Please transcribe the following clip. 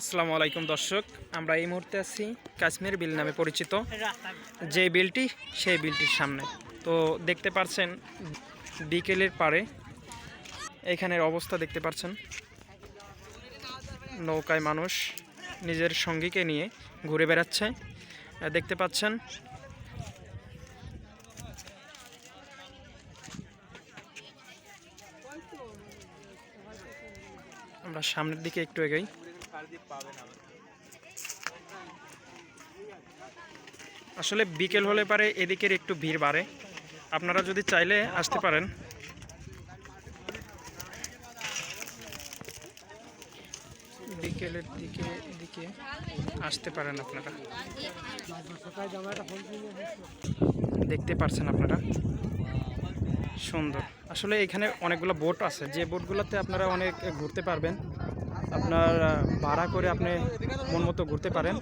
আসসালামু আলাইকুম দর্শক, আমরা এই মুহূর্তে আছি কাশ্মীর বিল নামে পরিচিত। যে বিলটি, সেই বিলটির সামনে। তো দেখতে পাচ্ছেন, বিকেলের পারে এখানের অবস্থা দেখতে পাচ্ছেন। নৌকায় মানুষ নিজের সঙ্গীকে নিয়ে ঘুরে বেড়াচ্ছে। দেখতে পাচ্ছেন, আমরা সামনের দিকে একটু এগাই। আসলে বিকেল হলে পারে এদিকের একটু ভিড় বাড়ে। আপনারা যদি চাইলে আসতে পারেন। বিকেলের দিকে এদিকে আসতে পারেন আপনারা। দেখতে পারছেন আপনারা। সুন্দর। আসলে এখানে অনেকগুলো বোট আছে। যে বোটগুলোতে আপনারা অনেক ঘুরতে পারবেন। আপনার ভাড়া করে আপনি মন মতো ঘুরতে পারেন।